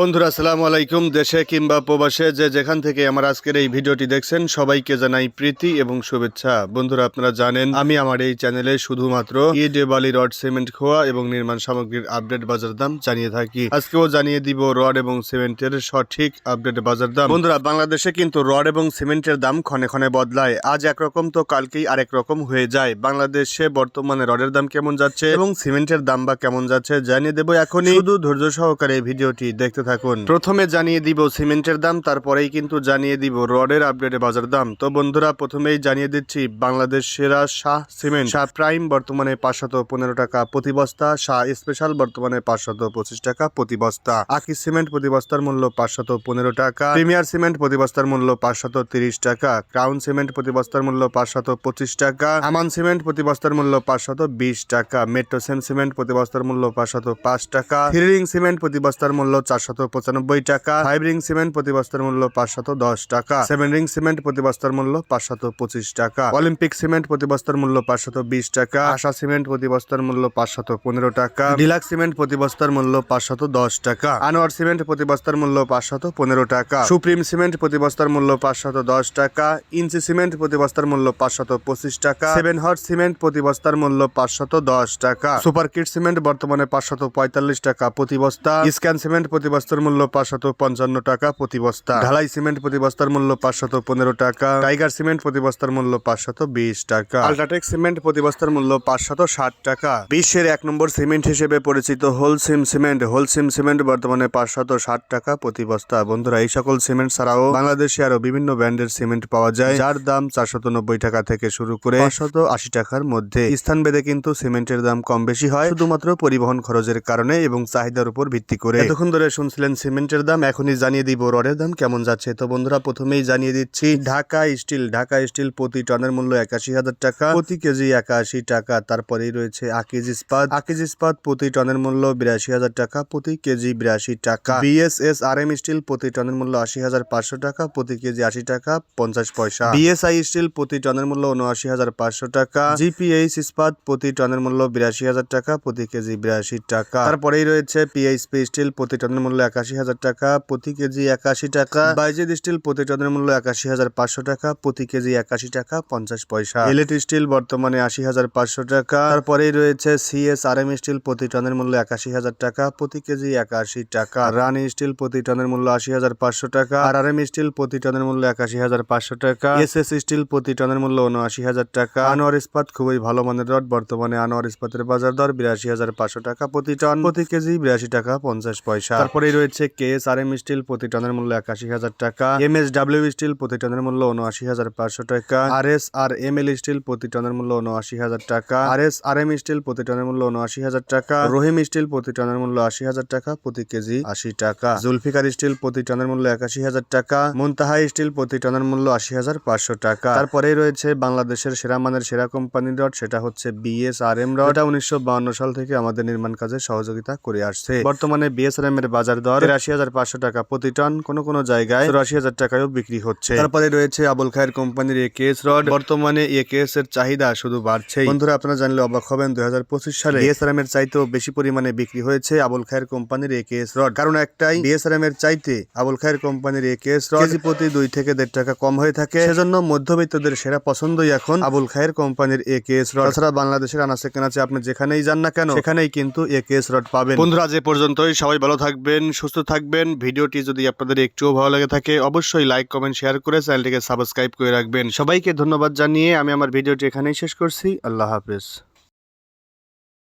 বন্ধুরা, আসসালামু আলাইকুম। দেশে কিংবা প্রবাসে যে যেখান থেকে আমার আজকের এই ভিডিওটি দেখছেন, সবাইকে জানাই প্রীতি এবং শুভেচ্ছা। বন্ধুরা, আপনারা জানেন, আমি আমার এই চ্যানেলে শুধুমাত্র ইডে বালি রড, সিমেন্ট, খোয়া এবং নির্মাণ সামগ্রীর আপডেট বাজার দাম জানিয়ে থাকি। আজকেও জানিয়ে দিব রড এবং সিমেন্টের সঠিক আপডেট বাজার দাম। বন্ধুরা, বাংলাদেশে কিন্তু রড এবং সিমেন্টের দাম ক্ষণে ক্ষণে বদলায়। আজ একরকম তো কালকেই আরেক রকম হয়ে যায়। বাংলাদেশে বর্তমানে রডের দাম কেমন যাচ্ছে এবং সিমেন্টের দাম বা কেমন যাচ্ছে জানিয়ে দেবো এখনই। শুধু ধৈর্য সহকারে ভিডিওটি দেখতে থাকুন। প্রথমে জানিয়ে দিব সিমেন্টের দাম, তারপরেই কিন্তু জানিয়ে দিব রডের আপডেটে বাজার দাম। তো বন্ধুরা, প্রথমেই জানিয়ে দিচ্ছি, বাংলাদেশ সেরা শাহ সিমেন্ট। শাহ প্রাইম, বর্তমানে পাঁচশত পনেরো টাকা প্রতি বস্তা। শাহ স্পেশাল, বর্তমানে পাঁচশত পঁচিশ টাকা প্রতি বস্তা। আকি সিমেন্ট প্রতি বস্তার মূল্য পাঁচশত পনেরো টাকা। প্রিমিয়ার সিমেন্ট প্রতি বস্তার মূল্য পাঁচশত তিরিশ টাকা। ক্রাউন সিমেন্ট প্রতি বস্তার মূল্য পাঁচশত পঁচিশ টাকা। আমান সিমেন্ট প্রতি বস্তার মূল্য পাঁচশত বিশ টাকা। মেট্রোসেম সিমেন্ট প্রতি বস্তার মূল্য পাঁচশত পাঁচ টাকা। থ্রি সিমেন্ট প্রতি বস্তার মূল্য চারশত পঁচানব্বই টাকা ফাইভ রিং সিমেন্ট প্রতি বস্তার মূল্য পাঁচশত দশ টাকা সেভেন রিং সিমেন্ট প্রতি বস্তার মূল্য পাঁচশত পঁচিশ টাকা অলিম্পিক সিমেন্ট প্রতি বস্তার মূল্য পাঁচশত বিশ টাকা আশা সিমেন্ট প্রতি বস্তার মূল্য পাঁচশত পনেরো টাকা ডিলাক্স সিমেন্ট প্রতি বস্তার মূল্য পাঁচশত দশ টাকা আনোয়ার সিমেন্ট প্রতি বস্তার মূল্য পাঁচশত পনেরো টাকা সুপ্রিম সিমেন্ট প্রতি বস্তার মূল্য পাঁচশত দশ টাকা ইঞ্চি সিমেন্ট প্রতি বস্তার মূল্য পাঁচশত পঁচিশ টাকা সেভেন হট সিমেন্ট প্রতি বস্তার মূল্য পাঁচশত দশ টাকা সুপার কিট সিমেন্ট বর্তমানে পাঁচশত পঁয়তাল্লিশ টাকা প্রতি বস্তা স্ক্যান সিমেন্ট প্রতি বস্তার মূল্য পাঁচশত পঞ্চান্ন টাকা প্রতি বস্তা। ঢালাই সিমেন্ট প্রতি বস্তার মূল্য পাঁচশত পনেরো টাকা। টাইগার সিমেন্ট প্রতি বস্তার মূল্য পাঁচশত বিশ টাকা। আল্ট্রাটেক সিমেন্ট প্রতি বস্তার মূল্য পাঁচশত ষাট টাকা। বিশ্বের এক নম্বর সিমেন্ট হিসেবে পরিচিত হোলসিম সিমেন্ট। হোলসিম সিমেন্ট বর্তমানে পাঁচশত ষাট টাকা প্রতি বস্তা। বন্ধুরা, এই সকল সিমেন্ট ছাড়াও বাংলাদেশে আরও বিভিন্ন ব্র্যান্ডের সিমেন্ট পাওয়া যায়, যার দাম চারশত নব্বই টাকা থেকে শুরু করে পাঁচশত আশি টাকার মধ্যে। স্থান ভেদে কিন্তু সিমেন্টের দাম কম বেশি হয়, শুধুমাত্র পরিবহন খরচের কারণে এবং চাহিদার উপর ভিত্তি করে। এতক্ষণ ধরে শুনছিলেন সিমেন্টের দাম, এখনই জানিয়ে দিব রডের দাম কেমন যাচ্ছে। তো বন্ধুরা, প্রথমেই জানিয়ে দিচ্ছি, ঢাকা স্টিল ঢাকা স্টিল প্রতি টনের মূল্য একাশি হাজার টাকা, প্রতি কেজি একাশি টাকা, তারপরেই রয়েছে আকিজ ইস্পাত। আকিজ ইস্পাত প্রতি টনের মূল্য বিরাশি হাজার টাকা, প্রতি কেজি বিরাশি টাকা। বিএসএস আর এম স্টিল প্রতি টনের মূল্য আশি হাজার পাঁচশো টাকা, প্রতি কেজি আশি টাকা পঞ্চাশ পয়সা। বিএসআই স্টিল প্রতি টনের মূল্য উনআশি হাজার পাঁচশো টাকা, জিপিএইচ ইস্পাত প্রতি টনের মূল্য বিরাশি হাজার টাকা, প্রতি কেজি বিরাশি টাকা। তারপরেই রয়েছে পিএইচপি স্টিল প্রতি টনের মূল্য একাশি হাজার টাকা, প্রতি কেজি একাশি টাকা। বাইজেদ স্টিল প্রতি টনের মূল্য একাশি হাজার পাঁচশো টাকা, প্রতি কেজি একাশি টাকা পঞ্চাশ পয়সা। এলএট স্টিল বর্তমানে আশি হাজার পাঁচশো টাকা। তারপরেই রয়েছে সিএস আর এম স্টিল প্রতি টনের মূল্য একাশি হাজার টাকা, প্রতি কেজি একাশি টাকা। রানি স্টিল প্রতি টনের মূল্য আশি হাজার পাঁচশো টাকা। আর আর এম স্টিল প্রতি টনের মূল্য একাশি হাজার পাঁচশো টাকা। এস এস স্টিল প্রতি টনের মূল্য উনআশি হাজার টাকা। আনোয়ার ইস্পাত খুবই ভালো মানের রড। বর্তমানে আনোয়ার ইস্পাতের বাজার দর বিরাশি হাজার পাঁচশো টাকা প্রতি টন, প্রতি কেজি বিরাশি টাকা পঞ্চাশ পয়সা। তারপরেই রয়েছে K S R M steel প্রতি টনের মূল্য একাশি হাজার টাকা এম এস ডাব্লিউ স্টিল প্রতি টনের মূল্য উনআশি হাজার পাঁচশো টাকা R S R M L steel প্রতি টনের মূল্য উনআশি হাজার টাকা R S R M steel প্রতি টনের মূল্য উনআশি হাজার টাকা, রহিম স্টিল প্রতি টনের মূল্য আশি হাজার টাকা, প্রতি কেজি আশি টাকা, জুলফিকার স্টিল প্রতি টনের মূল্য একাশি হাজার টাকা মুনতাহা স্টিল প্রতি টনের মূল্য আশি হাজার পাঁচশো টাকা। তারপরেই রয়েছে বাংলাদেশের সেরা মানের সেরা কোম্পানি রড, সেটা হচ্ছে বিএস আর এম রড। এটা উনিশশো সাল থেকে আমাদের নির্মাণ কাজে সহযোগিতা করে আসছে। বর্তমানে বিএসআরএম এর বাজার দর। আশি হাজার পাঁচশো টাকা প্রতি টন কোনো কোনো জায়গায় চুরাশি হাজার টাকায়ও বিক্রি হচ্ছে। তারপরে রয়েছে আবুল খায়ের কোম্পানির এ কেস রড। বর্তমানে এ কেস এর চাহিদা শুধু বাড়ছে বন্ধুরা আপনারা জানলে অবাক হবেন দুই হাজার পঁচিশ সালে বিএসআরএম এর চাইতেও বেশি পরিমাণে বিক্রি হয়েছে আবুল খায়ের কোম্পানির এ কেস রড। কারণ একটাই বিএসআরএম এর চাইতে আবুল খায়ের কোম্পানির এ কেস রড কেজি প্রতি দুই থেকে দেড় টাকা কম হয়ে থাকে। সেজন্য মধ্যবিত্তদের সেরা পছন্দই এখন আবুল খায়ের কোম্পানির এ কেস রড। তাছাড়া বাংলাদেশের আনাচে কেনাচে আপনি যেখানেই যান না কেন সেখানেই কিন্তু এ কেস রড পাবেন। বন্ধুরা এ পর্যন্তই। সবাই ভালো থাকবেন। সুস্থ থাকবেন। ভিডিওটি যদি আপনাদের একটুও ভালো লাগে থাকে, অবশ্যই লাইক কমেন্ট শেয়ার করে চ্যানেলটিকে সাবস্ক্রাইব করে রাখবেন। সবাইকে ধন্যবাদ জানিয়ে আমি আমার ভিডিওটি এখানেই শেষ করছি। আল্লাহ হাফেজ।